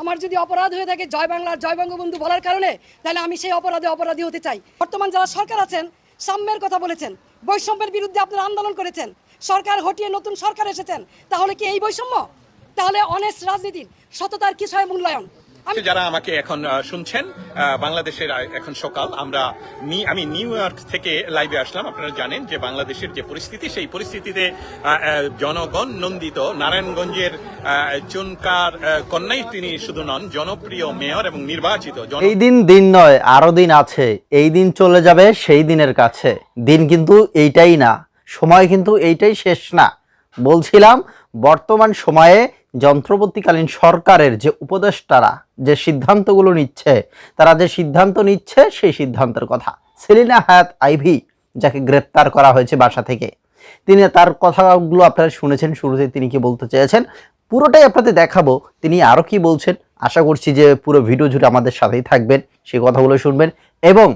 আমার যদি অপরাধ হয়ে থাকে জয় বাংলার জয় বঙ্গবন্ধু বলার কারণে, তাহলে আমি সেই অপরাধে অপরাধী হতে চাই। বর্তমান যারা সরকার আছেন, সাম্যের কথা বলেছেন, বৈষম্যের বিরুদ্ধে আপনারা আন্দোলন করেছেন, সরকার হটিয়ে নতুন সরকার এসেছেন, তাহলে কি এই বৈষম্য? তাহলে অনেস্ট রাজনীতির সততার কিছু হয় মূল্যায়ন? যারা আমাকে এখন শুনছেন বাংলাদেশের এখন সকাল, আমরা আমি নিউ ইয়র্ক থেকে লাইভে আসলাম। আপনারা জানেন যে বাংলাদেশের যে পরিস্থিতি, সেই পরিস্থিতিতে জনগণ নন্দিত। নারায়ণগঞ্জের চুনকার কন্যাই তিনি শুধু নন, জনপ্রিয় মেয়র এবং নির্বাচিত এই দিন দিন নয়, আরও দিন আছে। এই দিন চলে যাবে সেই দিনের কাছে। দিন কিন্তু এইটাই না। সময় কিন্তু এইটাই শেষ না। বলছিলাম, বর্তমান সময়ে যন্ত্রবর্তীকালীন সরকারের যে উপদেষ্টারা যে সিদ্ধান্তগুলো নিচ্ছে, তারা যে সিদ্ধান্ত নিচ্ছে সেই সিদ্ধান্তের কথা। সেলিনা হায়াত আইভি যাকে গ্রেপ্তার করা হয়েছে বাসা থেকে, তিনি তার কথাগুলো আপনারা শুনেছেন, শুরুতে তিনি কি বলতে চেয়েছেন, পুরোটাই আপনাদের দেখাবো, তিনি আরও কি বলছেন। আশা করছি যে পুরো ভিডিও জুড়ে আমাদের সাথেই থাকবেন সেই কথাগুলো শুনবেন এবং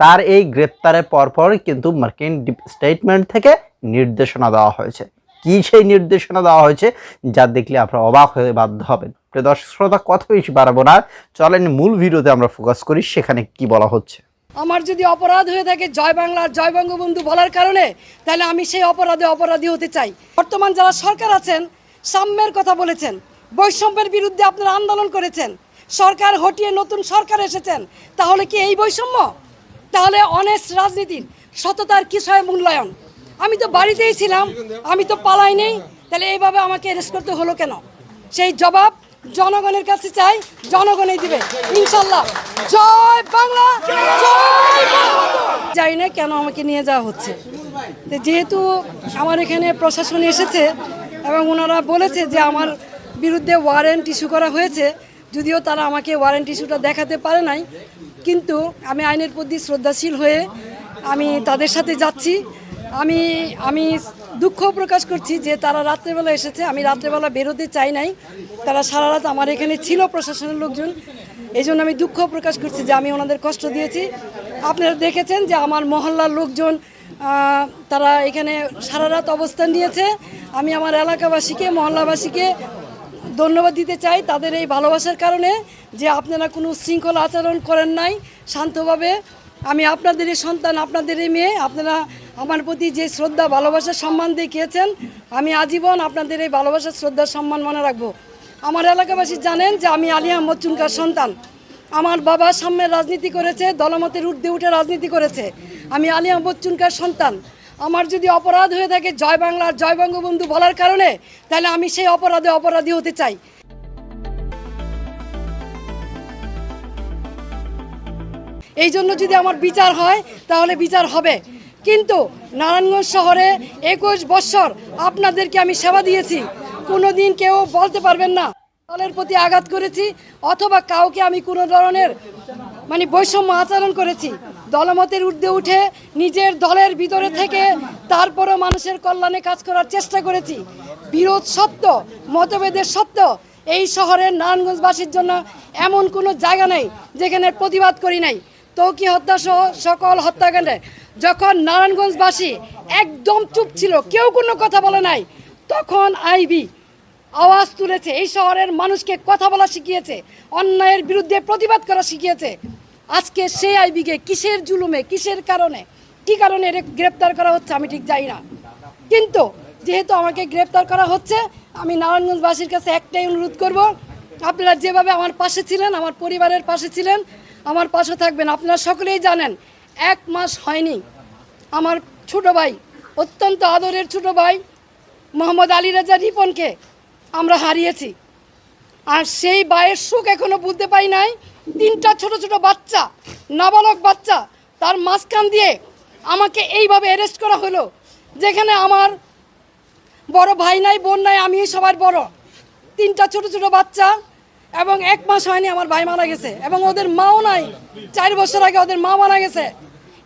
তার এই গ্রেপ্তারের পরপর কিন্তু মার্কিন স্টেটমেন্ট থেকে নির্দেশনা দেওয়া হয়েছে। কি সেই নির্দেশনা দেওয়া হয়েছে, যা দেখলে আপনারা অবাক হয়ে বাধ্য হবেন। প্রিয় দর্শক শ্রোতা, কথা বেশি বাড়াবো না। চলেন মূল ভিডিওতে আমরা ফোকাস করি, সেখানে কি বলা হচ্ছে। আমার যদি অপরাধ হয়ে থাকে জয় বাংলার জয় বঙ্গবন্ধু বলার কারণে, তাহলে আমি সেই অপরাধে অপরাধী হতে চাই। বর্তমান যারা সরকার আছেন, সাম্যের কথা বলেছেন, বৈষম্যের বিরুদ্ধে আপনারা আন্দোলন করেছেন, সরকার হটিয়ে নতুন সরকার এসেছেন, তাহলে কি এই বৈষম্য? তাহলে অনেস্ট রাজনীতির সততার কি হয় মূল্যায়ন? আমি তো বাড়িতেই ছিলাম, আমি তো পালাই নেই, তাহলে এইভাবে আমাকে অ্যারেস্ট করতে হলো কেন? সেই জবাব জনগণের কাছে চাই, জনগণই দিবে, ইনশাল্লাহ। জয় বাংলা জানি না কেন আমাকে নিয়ে যাওয়া হচ্ছে। যেহেতু আমার এখানে প্রশাসন এসেছে এবং ওনারা বলেছে যে আমার বিরুদ্ধে ওয়ারেন্ট ইস্যু করা হয়েছে, যদিও তারা আমাকে ওয়ারেন্ট ইস্যুটা দেখাতে পারে নাই, কিন্তু আমি আইনের প্রতি শ্রদ্ধাশীল হয়ে আমি তাদের সাথে যাচ্ছি। আমি আমি দুঃখ প্রকাশ করছি যে তারা রাত্রেবেলা এসেছে। আমি রাত্রেবেলা বেরোতে চাই নাই। তারা সারা রাত আমার এখানে ছিল প্রশাসনের লোকজন। এই জন্য আমি দুঃখ প্রকাশ করছি যে আমি ওনাদের কষ্ট দিয়েছি। আপনারা দেখেছেন যে আমার মহল্লার লোকজন তারা এখানে সারা রাত অবস্থান নিয়েছে। আমি আমার এলাকাবাসীকে, মহল্লাবাসীকে ধন্যবাদ দিতে চাই তাদের এই ভালোবাসার কারণে যে আপনারা কোনো শৃঙ্খলা আচরণ করেন নাই শান্তভাবে। আমি আপনাদেরই সন্তান আপনাদেরই মেয়ে, আপনারা আমার প্রতি যে শ্রদ্ধা, ভালোবাসা, সম্মান দেখিয়েছেন, আমি আজীবন আপনাদের এই ভালোবাসা, শ্রদ্ধা, সম্মান মনে রাখব। আমার এলাকাবাসী জানেন যে আমি আলী আহমদ চুনকার সন্তান। আমার বাবা সাম্যের রাজনীতি করেছে, দলমতের ঊর্ধ্বে উঠে রাজনীতি করেছে। আমি আলী আহমদ চুনকার সন্তান। আমার যদি অপরাধ হয়ে থাকে জয় বাংলার জয় বঙ্গবন্ধু বলার কারণে, তাহলে আমি সেই অপরাধে অপরাধী হতে চাই। এই জন্য যদি আমার বিচার হয়, তাহলে বিচার হবে। কিন্তু নারায়ণগঞ্জ শহরে একুশ বৎসর আপনাদেরকে আমি সেবা দিয়েছি। কোনো দিন কেউ বলতে পারবেন না। দলের প্রতি আঘাত করেছি অথবা কাউকে আমি কোনো ধরনের মানে বৈষম্য আচরণ করেছি। দলমতের ঊর্ধ্বে উঠে নিজের দলের ভিতরে থেকে তারপরও মানুষের কল্যাণে কাজ করার চেষ্টা করেছি। বিরোধ সত্য, মতভেদের সত্য, এই শহরের নারায়ণগঞ্জবাসীর জন্য এমন কোনো জায়গা নেই যেখানে প্রতিবাদ করি নাই। তৌকি হত্যা সহ সকল হত্যাকাণ্ডে যখন নারায়ণগঞ্জবাসী একদম চুপ ছিল, কেউ কোনো কথা বলে নাই, তখন আইবি আওয়াজ তুলেছে, এই শহরের মানুষকে কথা বলা শিখিয়েছে, অন্যায়ের বিরুদ্ধে প্রতিবাদ করা শিখিয়েছে। আজকে সেই আইবিকে কিসের জুলুমে, কিসের কারণে, কি কারণে এর গ্রেপ্তার করা হচ্ছে আমি ঠিক জানি না। কিন্তু যেহেতু আমাকে গ্রেপ্তার করা হচ্ছে, আমি নারায়ণগঞ্জবাসীর কাছে একটাই অনুরোধ করব, আপনারা যেভাবে আমার পাশে ছিলেন, আমার পরিবারের পাশে ছিলেন, আমার পাশে থাকবেন, আপনারা সকলেই জানেন এক মাস হয়নি। আমার ছোট ভাই, অত্যন্ত আদরের ছোট ভাই, মোহাম্মদ আলী রাজা রিপনকে আমরা হারিয়েছি। আর সেই বায়ের সুখ এখনও বুঝতে পাই নাই। তিনটা ছোট ছোট বাচ্চা, নাবালক বাচ্চা, তার মাঝখান দিয়ে আমাকে এইভাবে অ্যারেস্ট করা হলো, যেখানে আমার বড় ভাই নাই, বোন নাই আমি সবার বড়। তিনটা ছোট ছোট বাচ্চা এবং এক মাস হয়নি আমার ভাই মারা গেছে। এবং ওদের মাও নাই, চার বছর আগে ওদের মা মারা গেছে।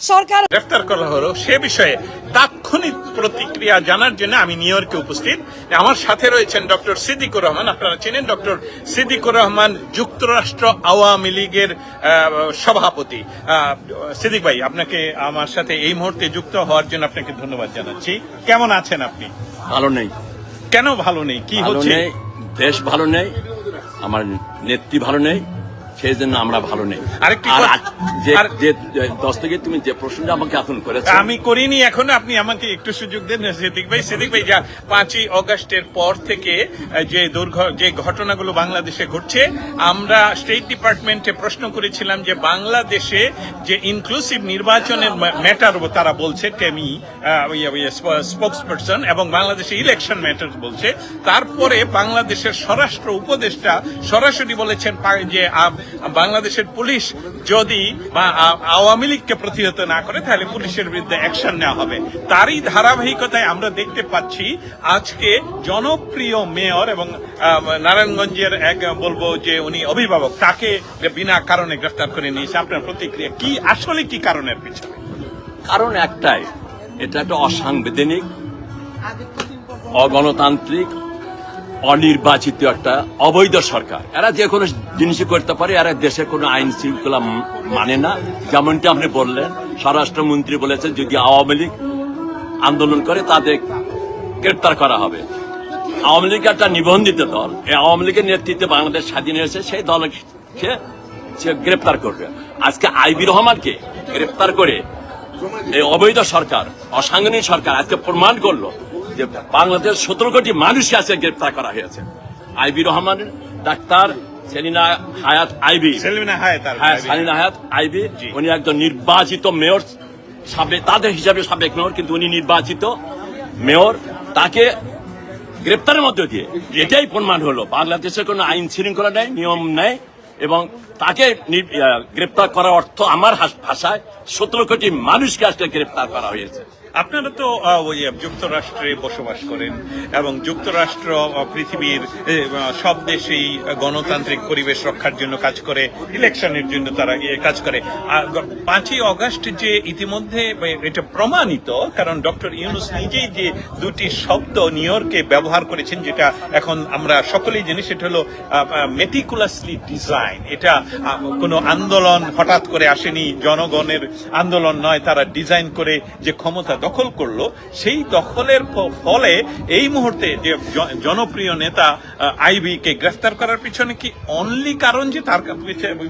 সরকার গ্রেফতার করা হলো। সে বিষয়ে তাৎক্ষণিক প্রতিক্রিয়া জানার জন্য আমি নিউ ইয়র্কে উপস্থিত। আমার সাথে রয়েছেন ডক্টর সিদ্দিকুর রহমান। আপনারা চেনেন ডক্টর সিদ্দিকুর রহমান যুক্তরাষ্ট্র আওয়ামী লীগের আহ, সভাপতি। আহ, সিদ্দিক ভাই আপনাকে আমার সাথে এই মুহূর্তে যুক্ত হওয়ার জন্য আপনাকে ধন্যবাদ জানাচ্ছি। কেমন আছেন আপনি? ভালো নেই। কেন ভালো নেই? কি হচ্ছে? দেশ ভালো নেই। আমার নেত্রী ভালো নেই। সেই জন্য আমরা ভালো নেই। আর যে আর- যে তুমি যে প্রশ্নটা আমাকে এখন করেছ আমি করিনি এখন আপনি আমাকে একটু সুযোগ দেন সিদ্দিক ভাই সিদ্দিক ভাই যা পাঁচই অগস্টের পর থেকে যে দুর্ঘ যে ঘটনাগুলো বাংলাদেশে ঘটছে আমরা স্টেট ডিপার্টমেন্টে প্রশ্ন করেছিলাম যে বাংলাদেশে যে ইনক্লুসিভ নির্বাচনের ম্যাটার তারা বলছে টেমি স্পোক্স পারসন এবং বাংলাদেশে ইলেকশন ম্যাটার বলছে। তারপরে বাংলাদেশের স্বরাষ্ট্র উপদেষ্টা সরাসরি বলেছেন যে বাংলাদেশের পুলিশ যদি আওয়ামী লীগকে প্রতিহত না করে, তাহলে পুলিশের বিরুদ্ধে অ্যাকশন নেওয়া হবে। তারই ধারাবাহিকতায় আমরা দেখতে পাচ্ছি, আজকে জনপ্রিয় মেয়র এবং নারায়ণগঞ্জের এক, বলব যে উনি অভিভাবক, তাকে বিনা কারণে গ্রেফতার করে নিয়েছে। আপনার প্রতিক্রিয়া কি? আসলে কি কারণের পিছনে? কারণ একটাই, এটা একটা অসাংবিধানিক, অগণতান্ত্রিক অনির্বাচিত একটা অবৈধ সরকার। এরা যে কোনো জিনিসই করতে পারে, এরা দেশের কোনো আইন শৃঙ্খলা মানে না। যেমনটি আপনি বললেন, স্বরাষ্ট্রমন্ত্রী বলেছেন, যদি আওয়ামী লীগ আন্দোলন করে, তাদের গ্রেপ্তার করা হবে। আওয়ামী লীগ একটা নিবন্ধিত দল। এই আওয়ামী লীগের নেতৃত্বে বাংলাদেশ স্বাধীন হয়েছে, সেই দলকে সে গ্রেপ্তার করবে। আজকে আইবি রহমানকে গ্রেপ্তার করে এই অবৈধ সরকার, অসাংগঠনিক সরকার আজকে প্রমাণ করল যে বাংলাদেশ সতেরো কোটি মানুষকে আজকে গ্রেপ্তার করা হয়েছে। আইবি রহমান ডাক্তার সেলিনা হায়াত আইবি। সেলিনা হায়াত হ্যাঁ আইবি। উনি একজন নির্বাচিত মেয়র সাবেক তাদের হিসাবে সাবেক মেয়র কিন্তু উনি নির্বাচিত মেয়র। তাকে গ্রেপ্তারের মধ্য দিয়ে এটাই প্রমাণ হলো। বাংলাদেশের কোনো আইন শৃঙ্খলা নেই নিয়ম নেই এবং তাকে গ্রেপ্তার করার অর্থ আমার ভাষায় সতেরো কোটি মানুষকে আজকে গ্রেপ্তার করা হয়েছে। আপনারা তো ওই যুক্তরাষ্ট্রে বসবাস করেন এবং যুক্তরাষ্ট্র পৃথিবীর সব দেশেই গণতান্ত্রিক পরিবেশ রক্ষার জন্য কাজ করে, ইলেকশনের জন্য তারা কাজ করে। পাঁচই অগস্ট যে ইতিমধ্যে এটা প্রমাণিত, কারণ ডক্টর ইউনুস নিজেই যে দুটি শব্দ নিউ ব্যবহার করেছেন, যেটা এখন আমরা সকলেই জানি, সেটা হলো মেটিকুলাসলি ডিজাইন এটা কোনো আন্দোলন হঠাৎ করে আসেনি, জনগণের আন্দোলন নয়, তারা ডিজাইন করে যে ক্ষমতা দখল করল, সেই দখলের ফলে এই মুহূর্তে যে জনপ্রিয় নেতা আইবি কে গ্রেফতার করার পিছনে কি অনলি কারণ যে তার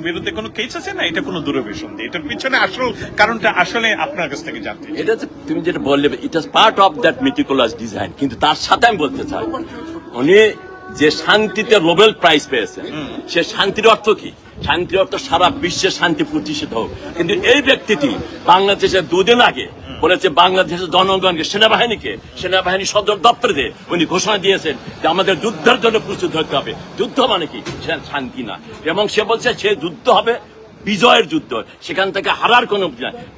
বিরুদ্ধে কোনো কেস আছে না? এটা কোনো দূরভিসন্ধি এটার পিছনে আসল কারণটা আসলে আপনার কাছ থেকে জানতে এটা তুমি যেটা বললে it is part of that meticulous design কিন্তু তার সাথে আমি বলতে চাই, উনি যে শান্তিতে নোবেল প্রাইজ পেয়েছেন সে শান্তির অর্থ কি? শান্তির অর্থ সারা বিশ্বে শান্তি প্রতিষ্ঠিত হোক। কিন্তু এই ব্যক্তিটি বাংলাদেশের দুদিন আগে বলেছে বাংলাদেশের জনগণকে সেনাবাহিনীকে সেনাবাহিনী সদর দপ্তরে উনি ঘোষণা দিয়েছেন যে আমাদের যুদ্ধের জন্য প্রস্তুত হতে হবে। যুদ্ধ মানে কি? সে শান্তি না। এবং সে বলছে সে যুদ্ধ হবে বিজয়ের যুদ্ধ। সেখান থেকে হারার কোনো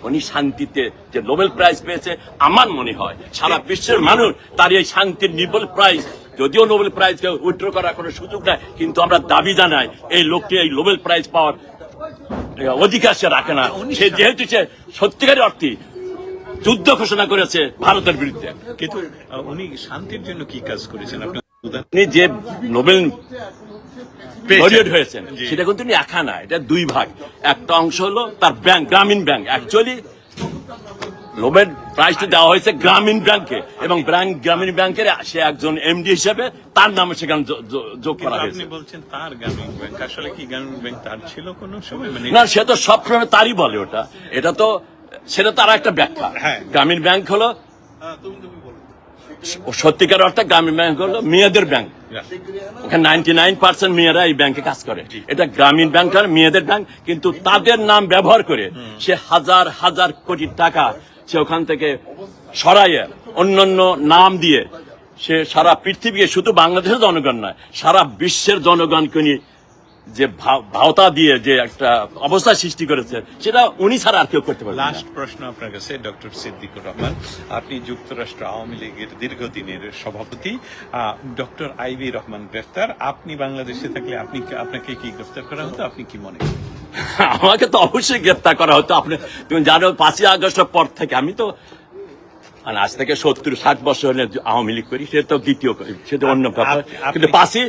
উনি শান্তিতে যে নোবেল প্রাইজ পেয়েছে আমার মনে হয় সারা বিশ্বের মানুষ তার এই শান্তির নোবেল প্রাইজ যদিও নোবেল প্রাইজকে উইথড্র করার কোনো সুযোগ নাই কিন্তু আমরা দাবি জানাই এই লোকটি এই নোবেল প্রাইজ পাওয়ার অধিকার সে রাখে না। সে যেহেতু সে সত্যিকারের অর্থে যুদ্ধ ঘোষণা করেছে ভারতের বিরুদ্ধে। কিন্তু উনি শান্তির জন্য কি কাজ করেছেন? উনি যে নোবেল। লরিয়েট হয়েছেন সেটা কিন্তু উনি একা না এটা দুই ভাগ। একটা অংশ হলো তার ব্যাংক গ্রামীণ ব্যাংক। অ্যাকচুয়ালি লোবের প্রাইসটা দেওয়া হয়েছে গ্রামীণ ব্যাংকে। এবং ব্যাংক গ্রামীণ ব্যাংকের সে একজন এমডি হিসেবে তার নামে সেখানে যোগ করা আপনি বলছেন তার গ্রামীণ ব্যাংক। আসলে কি গ্রামীণ ব্যাংক তার ছিল কোনো সময়? মানে না সে তো সবসময় তারই বলে ওটা। এটা তো সেটা তার একটা ব্যাখ্যা। হ্যাঁ। গ্রামীণ ব্যাংক হলো সত্যিকার অর্থে গ্রামীণ ব্যাংক হলো মেয়েদের ব্যাংক। ওখানে নাইনটি নাইন পার্সেন্ট মেয়েরা এই ব্যাংকে কাজ করে। এটা গ্রামীণ ব্যাংক মেয়েদের ব্যাংক। কিন্তু তাদের নাম ব্যবহার করে সে হাজার হাজার কোটি টাকা সে ওখান থেকে সরাইয়ে অন্যান্য নাম দিয়ে সে সারা পৃথিবীকে শুধু বাংলাদেশের জনগণ নয়, সারা বিশ্বের জনগণকে নিয়ে যে ভাও- ভাওতা দিয়ে যে একটা অবস্থা সৃষ্টি করেছে, সেটা উনি ছাড়া আর কেউ করতে পারবে না। লাস্ট প্রশ্ন আপনার কাছে ডক্টর সিদ্দিকুর রহমান, আপনি যুক্তরাষ্ট্র আওয়ামী লীগের দীর্ঘদিনের সভাপতি ডক্টর আইবি রহমান গ্রেফতার। আপনি বাংলাদেশে থাকলে আপনি আপনাকে কি গ্রেফতার করা হতো? আপনি কি মনে করেন? আমাকে তো অবশ্যই গ্রেপ্তার করা হতো। আপনি তুমি জানো পাঁচই আগস্টের পর থেকে আমি তো মানে আজ থেকে সত্তর ষাট বছর হলে আওয়ামী লীগ করি সেটা তো দ্বিতীয় সেটা অন্য ব্যাপার। কিন্তু পাঁচই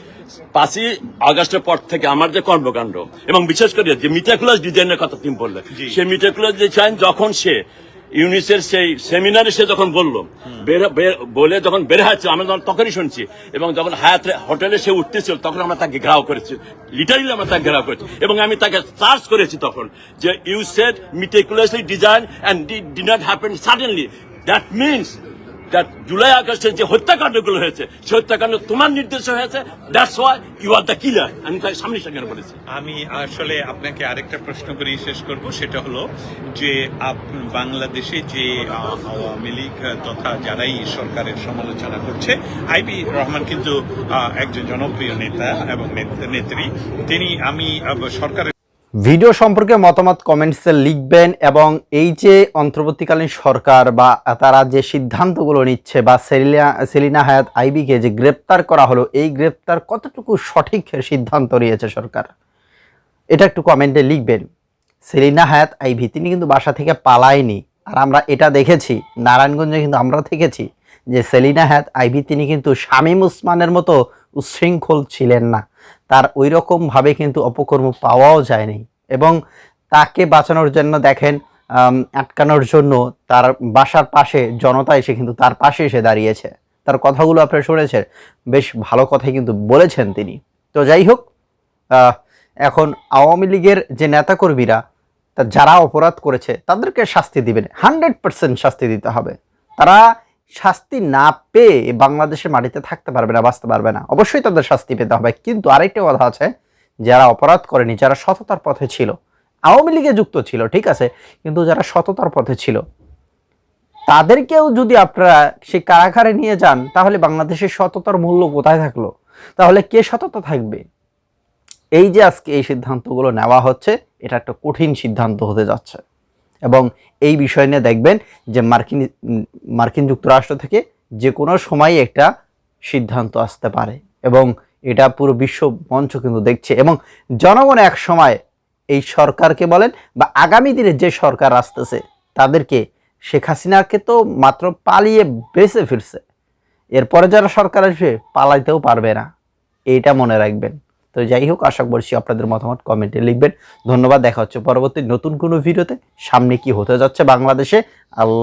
পাঁচই আগস্টের পর থেকে আমার যে কর্মকাণ্ড এবং বিশেষ করে যে মিটাকুলাস ডিজাইনের কথা তুমি বললে সে মিটাকুলাস ডিজাইন যখন সে ইউনিসের সেই সেমিনারে সে যখন বলল বলে যখন বেড়ে হাঁটছিল আমরা তখন তখনই শুনছি এবং যখন হায়াত হোটেলে সে উঠতেছিল তখন আমরা তাকে ঘেরাও করেছি লিটারালি আমরা তাকে ঘেরাও করেছি এবং আমি তাকে চার্জ করেছি তখন যে you set meticulously design and did not happen suddenly that means that July আগস্টের যে হত্যাকাণ্ডগুলো হয়েছে, সেই হত্যাকাণ্ড তোমার নির্দেশে হয়েছে that's why you are the killer আমি তাকে সামনে সামনে বলেছি। আমি আসলে আপনাকে আরেকটা প্রশ্ন করে শেষ করব, সেটা হলো যে বাংলাদেশে যে আওয়ামী লীগ তথা যারাই সরকারের সমালোচনা করছে আইবি রহমান কিন্তু একজন জনপ্রিয় নেতা এবং নেত্রী। তিনি আমি সরকারের ভিডিও সম্পর্কে মতামত কমেন্টসে লিখবেন এবং এই যে অন্তর্বর্তীকালীন সরকার বা তারা যে সিদ্ধান্তগুলো নিচ্ছে বা সেলিনা সেলিনা হায়াত আইবিকে যে গ্রেপ্তার করা হলো, এই গ্রেপ্তার কতটুকু সঠিক সিদ্ধান্ত নিয়েছে সরকার? এটা একটু কমেন্টে লিখবেন। সেলিনা হায়াত আইভি তিনি কিন্তু বাসা থেকে পালায়নি। আর আমরা এটা দেখেছি, নারায়ণগঞ্জে কিন্তু আমরা দেখেছি যে সেলিনা হায়াত আইভি তিনি কিন্তু শামীম উসমানের মতো উচ্ছৃঙ্খল ছিলেন না। তার ওই রকমভাবে কিন্তু অপকর্ম পাওয়াও যায়নি এবং তাকে বাঁচানোর জন্য দেখেন আটকানোর জন্য তার বাসার পাশে জনতা এসে কিন্তু তার পাশে এসে দাঁড়িয়েছে। তার কথাগুলো আপনারা শুনেছেন, বেশ ভালো কথাই কিন্তু বলেছেন তিনি। তো যাই হোক এখন আওয়ামী লীগের যে নেতাকর্মীরা, তা যারা অপরাধ করেছে, তাদেরকে শাস্তি দিবেন। হান্ড্রেড পার্সেন্ট শাস্তি দিতে হবে। তারা শাস্তি না পেয়ে বাংলাদেশের মাটিতে থাকতে পারবে না, বাঁচতে পারবে না। অবশ্যই তাদের শাস্তি পেতে হবে। কিন্তু আরেকটা কথা আছে, যারা অপরাধ করেনি, যারা সততার পথে ছিল, আওয়ামী লীগে যুক্ত ছিল, ঠিক আছে, কিন্তু যারা সততার পথে ছিল, তাদেরকেও যদি আপনারা সেই কারাগারে নিয়ে যান, তাহলে বাংলাদেশের সততার মূল্য কোথায় থাকল? তাহলে কে সততা থাকবে? এই যে আজকে এই সিদ্ধান্তগুলো নেওয়া হচ্ছে, এটা একটা কঠিন সিদ্ধান্ত হতে যাচ্ছে। এবং এই বিষয় নিয়ে দেখবেন যে মার্কিন মার্কিন যুক্তরাষ্ট্র থেকে যে কোনো সময় একটা সিদ্ধান্ত আসতে পারে এবং এটা পুরো বিশ্ব মঞ্চ কিন্তু দেখছে এবং জনগণ এক সময় এই সরকারকে বলেন বা আগামী দিনে যে সরকার আসতেছে তাদেরকে শেখ হাসিনাকে তো মাত্র পালিয়ে বেঁচে ফিরছে। এরপরে যারা সরকার আসবে পালাইতেও পারবে না। এটা মনে রাখবেন। তো যাই হোক, আশা করছি আপনাদের মতামত কমেন্টে লিখবেন। ধন্যবাদ, দেখা হচ্ছে পরবর্তী নতুন কোনো ভিডিওতে। সামনে কি হতে যাচ্ছে বাংলাদেশে? আল্লাহ